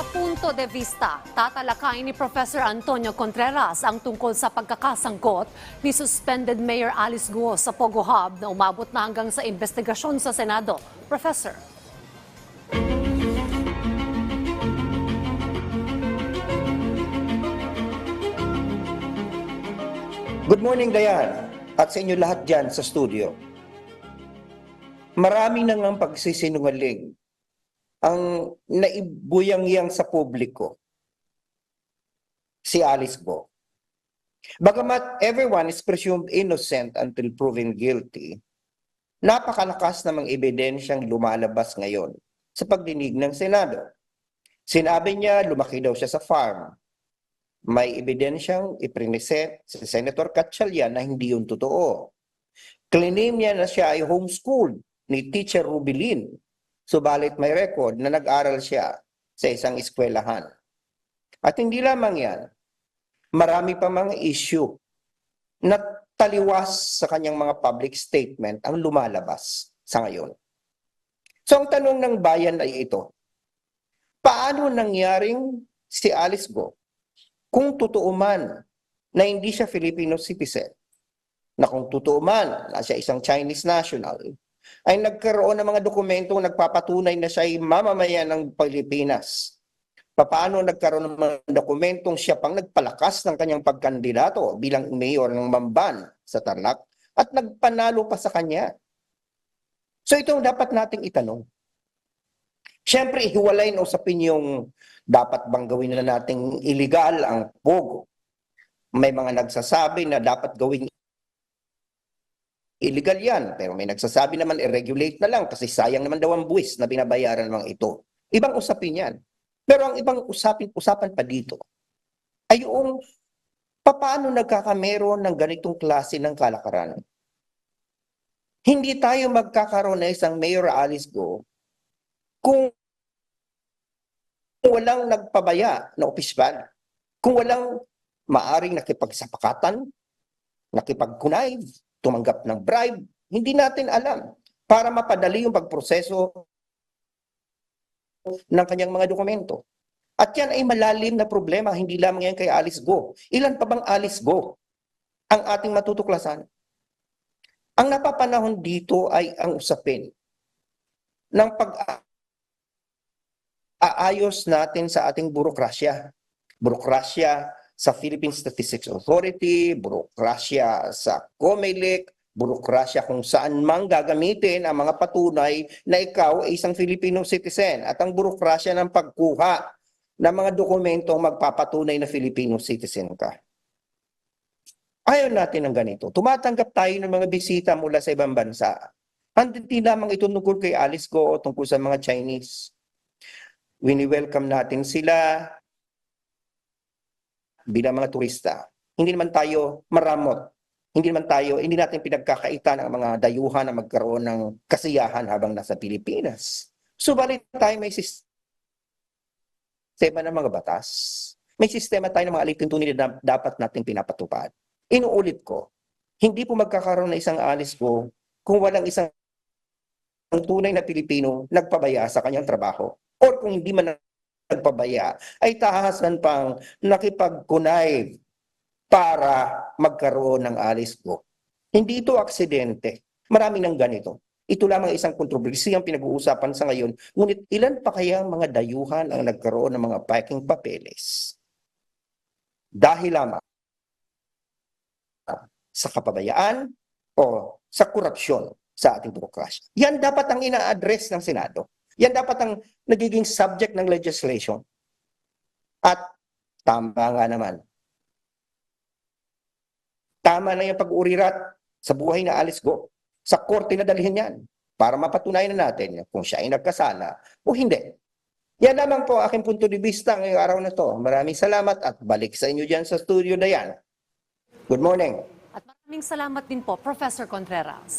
Sa punto de vista, tatalakayin ni Professor Antonio Contreras ang tungkol sa pagkakasangkot ni suspended Mayor Alice Guo sa Pogo Hub na umabot na hanggang sa investigasyon sa Senado. Professor. Good morning, Dayan, at sa inyo lahat dyan sa studio. Marami nang ang pagsisinungaling ang naibuyang-yang sa publiko si Alice Go. Bagamat everyone is presumed innocent until proven guilty, napakalakas namang ebidensyang lumalabas ngayon sa pagdinig ng Senado. Sinabi niya, lumaki daw siya sa farm may ebidensyang iprinisent si Senator Gatchalian na hindi yun totoo. Claim niya na siya ay homeschooled ni Teacher Rubilin. Subalit may record na nag-aral siya sa isang eskwelahan. At hindi lamang yan, marami pa mga issue na taliwas sa kanyang mga public statement ang lumalabas sa ngayon. So ang tanong ng bayan ay ito, paano nangyaring si Alice Go kung totoo man na hindi siya Filipino citizen, na kung totoo man na siya isang Chinese national, ay nagkaroon ng mga dokumentong nagpapatunay na siya ay mamamayan ng Pilipinas. Paano nagkaroon ng mga dokumentong siya pang nagpalakas ng kanyang pagkandidato bilang mayor ng Mamban sa Tarlac at nagpanalo pa sa kanya. So ito ang dapat nating itanong. Siyempre, hiwalay na usapin yung dapat bang gawin na nating illegal ang pogo. May mga nagsasabi na dapat gawin illegal yan. Pero may nagsasabi naman i-regulate na lang kasi sayang naman daw ang buwis na binabayaran ng ito. Ibang usapin yan. Pero ang ibang usapin, usapan pa dito ay yung paano nagkakameron ng ganitong klase ng kalakaran. Hindi tayo magkakaroon ng isang Mayor Alice Go kung walang nagpabaya na opisyal, kung walang maaring nakipagsapakatan, nakipag-connive, tumanggap ng bribe, hindi natin alam para mapadali yung pagproseso ng kanyang mga dokumento. At yan ay malalim na problema, hindi lamang yan kay Alice Go. Ilan pa bang Alice Go ang ating matutuklasan? Ang napapanahon dito ay ang usapin ng pag aayos natin sa ating burokrasya. Burokrasya sa Philippine Statistics Authority, burokrasya sa COMELEC, burokrasya kung saan mang gagamitin ang mga patunay na ikaw ay isang Filipino citizen at ang burokrasya ng pagkuha ng mga dokumentong magpapatunay na Filipino citizen ka. Ayaw natin ng ganito. Tumatanggap tayo ng mga bisita mula sa ibang bansa. Hindi lamang ito tungkol kay Alice Go o tungkol sa mga Chinese wini-welcome natin sila bilang mga turista. Hindi naman tayo maramot. Hindi naman tayo, hindi natin pinagkakaitan ang mga dayuhan na magkaroon ng kasiyahan habang nasa Pilipinas. Subalit tayo may sistema ng mga batas. May sistema tayo ng mga alituntunin na dapat nating pinapatupad. Inuulit ko, hindi po magkakaroon ng isang alis ko kung walang isang tunay na Pilipino nagpabaya sa kanyang trabaho or kung hindi man nagpabaya, ay tahasan pang nakipag-connive para magkaroon ng alis ko. Hindi ito aksidente. Marami ng ganito. Ito lamang isang kontrobersiya ang pinag-uusapan sa ngayon. Ngunit ilan pa kaya ang mga dayuhan ang nagkaroon ng mga packing papeles? Dahil lamang sa kapabayaan o sa korupsyon sa ating burokrasya. Yan dapat ang ina-address ng Senado. Yan dapat ang nagiging subject ng legislation. At tama nga naman. Tama na yung pag-urirat sa buhay na Alice Go. Sa korte na dalhin yan para mapatunayan na natin kung siya ay nagkasala o hindi. Yan lamang po aking punto de vista ngayong araw na to. Maraming salamat at balik sa inyo dyan sa studio na yan. Good morning. At maraming salamat din po, Professor Contreras.